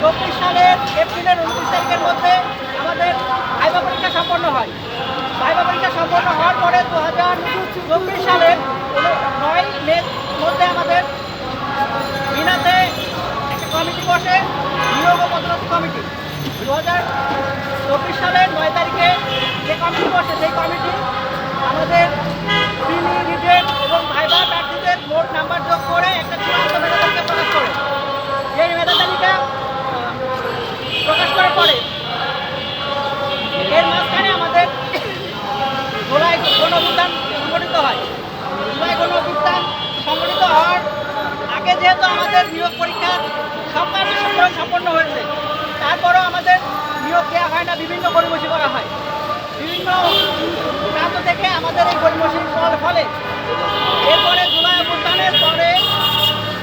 চব্বিশ সালের এপ্রিলের উনত্রিশ তারিখের মধ্যে আমাদের ভাইবা পরীক্ষা সম্পন্ন হয় ভাইবা পরীক্ষা সম্পন্ন হওয়ার পরে দু হাজার চব্বিশ সালের মধ্যে আমাদের বিনাতে একটা কমিটি বসে, নিয়োগ ও কমিটি। দু হাজার চব্বিশ সালের নয় তারিখে যে কমিটি বসে, সেই কমিটি আমাদের এবং ভাইবা প্রার্থীদের মোট নাম্বার যোগ করে একটা চূড়ান্ত প্রকাশ করে এই মেধা তালিকা আহ, প্রকাশ করার পরে এর মাঝখানে আমাদের জুলাই গণ অভ্যুত্থান সংগঠিত হয় জুলাই গণ অভ্যুত্থান সংগঠিত হওয়ার আগে যেহেতু আমাদের নিয়োগ পরীক্ষার সব কার্যক্রম সম্পন্ন হয়েছে। তারপরেও আমাদের নিয়োগ দেওয়া হয় না, বিভিন্ন গরিমসি করা হয়। বিভিন্ন প্রান্ত থেকে আমাদের এই গরিমসি করার ফলে এরপরে জুলাই অভ্যুত্থানের পরে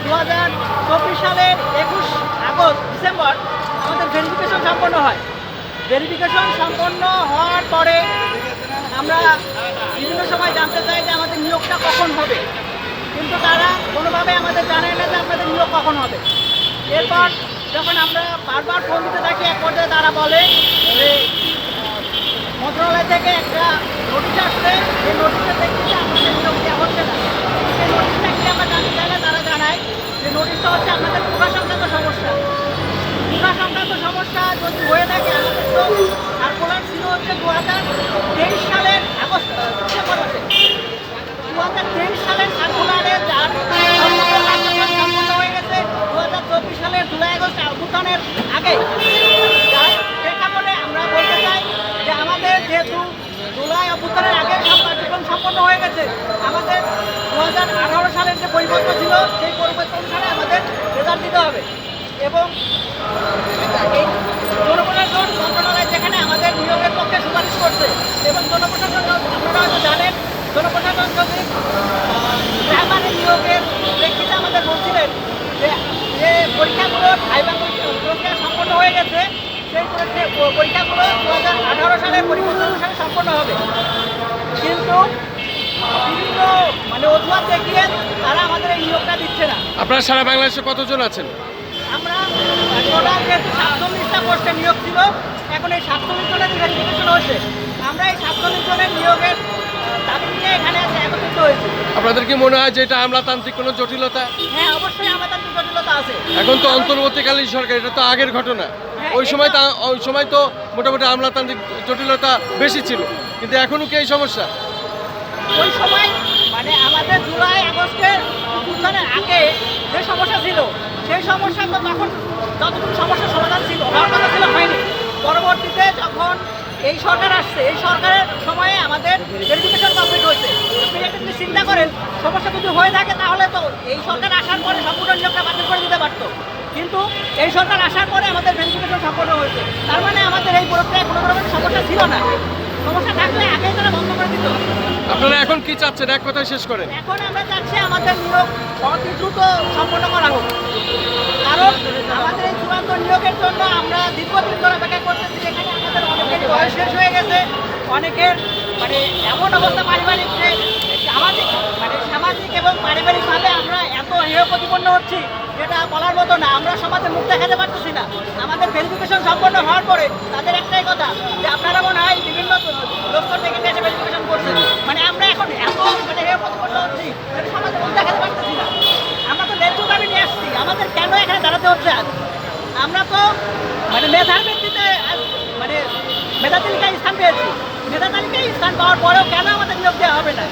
দু হাজার চব্বিশ সালের একুশ আগস্ট, ডিসেম্বর আমাদের ভেরিফিকেশন সম্পন্ন হয়। ভেরিফিকেশন সম্পন্ন হওয়ার পরে আমরা বিভিন্ন সময় জানতে চাই যে আমাদের নিয়োগটা কখন হবে। কিন্তু তারা কোনোভাবে আমাদের জানায় না যে আমাদের নিয়োগ কখন হবে। এরপর যখন আমরা বারবার ফোন দিতে থাকি, এক পর্যায়ে তারা বলে যে মন্ত্রণালয় থেকে একটা নোটিশ আসছে এই নোটিশে দেখছি যে আমাদের নিয়োগ দেওয়া হচ্ছে না। সেই নোটিশটা কি আমরা জানতে চাইলে তারা জানায় যে নোটিশটা হচ্ছে আপনাদের প্রকাশ সংক্রান্ত সমস্যা। প্রকাশ সংক্রান্ত সমস্যা যদি হয়ে থাকে, আমাদের তো প্রেক্ষাপটে আমরা বলতে চাই যে আমাদের যেহেতু জুলাই অভ্যুত্থানের আগে সব কার্যক্রম সম্পন্ন হয়ে গেছে, আমাদের দু হাজার আঠারো সালের যে পরিবর্তন ছিল, সেই পরিবর্তন অনুসারে আমাদের রেজাল্ট দিতে হবে। এবং এই জনপ্রশাসন মন্ত্রণালয় যেখানে আমাদের নিয়োগের পক্ষে সুপারিশ করছে এবং জনপ্রশাসন আপনারা হয়তো জানেন জনপ্রশাসন যদি প্রাইমারি নিয়োগের প্রেক্ষিতে আমাদের বলছিলেন যে যে পরীক্ষাগুলো ভাইবা প্রক্রিয়া সম্পন্ন হয়ে গেছে সেই পরীক্ষা- পরীক্ষাগুলো দু হাজার আঠারো সালের পরিবর্তন অনুসারে সম্পন্ন হবে। কিন্তু বিভিন্ন মানে অজুহাত দেখিয়ে তারা আমাদের এই নিয়োগটা দিচ্ছে না। আপনারা সারা বাংলাদেশে কতজন আছেন? আমরা টোটাল সাতচল্লিশটা পোস্টে নিয়োগ ছিল এখন এই সাতচল্লিশ জনের ভেরিফিকেশন হয়েছে। আমরা এই সাতচল্লিশ জনের নিয়োগের আপনাদের কি মনে হয় যে এটা আমলাতান্ত্রিক কোনো জটিলতা? হ্যাঁ অবশ্যই তো জটিলতা আছে। এখন তো অন্তর্বর্তীকালীন সরকার এটা তো আগের ঘটনা। ওই সময় তা ওই সময় তো মোটামুটি আমলাতান্ত্রিক জটিলতা বেশি ছিল। কিন্তু এখনও কি এই সমস্যা? ওই সময় মানে আমাদের জুলাই আগস্টের উত্থানের আগে যে সমস্যা ছিল সেই সমস্যা তো তখন যতটুকু সমস্যার সমাধান ছিল হওয়ার কথা ছিল হয়নি পরবর্তীতে যখন এই সরকার আসছে এই সরকারের সময়ে আমাদের ভেরিফিকেশন কমপ্লিট হয়েছে। আপনি যদি চিন্তা করেন সমস্যা যদি হয়ে থাকে তাহলে তো এই সরকার আসার পরে সম্পূর্ণ নিয়োগটা বাতিল করে দিতে পারতো। কিন্তু এই সরকার আসার পরে আমাদের ভেরিফিকেশন সম্পন্ন হয়েছে। তার মানে আমাদের এই প্রক্রিয়ায় কোনো ধরনের সমস্যা ছিল না। সমস্যা থাকলে আগেই তারা বন্ধ করে দিত। আপনারা এখন কি চাচ্ছেন? এক কথায় শেষ করেন। এখন আমরা চাচ্ছি আমাদের নিয়োগ অতি দ্রুত সম্পন্ন করা হোক। কারণ আমাদের এই চূড়ান্ত নিয়োগের জন্য আমরা দীর্ঘদিন ধরে অপেক্ষা করতেছি এখানে আমাদের বয়স শেষ হয়ে গেছে, অনেকের মানে এমন অবস্থা পারিবারিক যে সামাজিক মানে সামাজিক এবং পারিবারিকভাবে আমরা এত হেয় প্রতিপন্ন হচ্ছি, যেটা বলার মতো না। আমরা সমাজে মুখ দেখাতে পারতেছি না। আমাদের ভেরিফিকেশন সম্পন্ন হওয়ার পরে তাদের একটাই কথা, যে আপনারা মনে হয় বিভিন্ন দপ্তর থেকে এসে ভেরিফিকেশন করছেন। মানে আমরা এখন এত মানে হেয় প্রতিপন্ন হচ্ছি সমাজে মুখ দেখাতে পারতেছি না। আমরা তো ন্যায্য দাবি নিয়ে আসছি, আমাদের কেন এখানে দাঁড়াতে হচ্ছে আমরা তো মানে মেধার ভিত্তিতে মানে মেধা তালিকায় স্থান পেয়েছি। মেধা তালিকায় স্থান পাওয়ার পরেও কেন আমাদের নিয়োগ দেওয়া হবে না?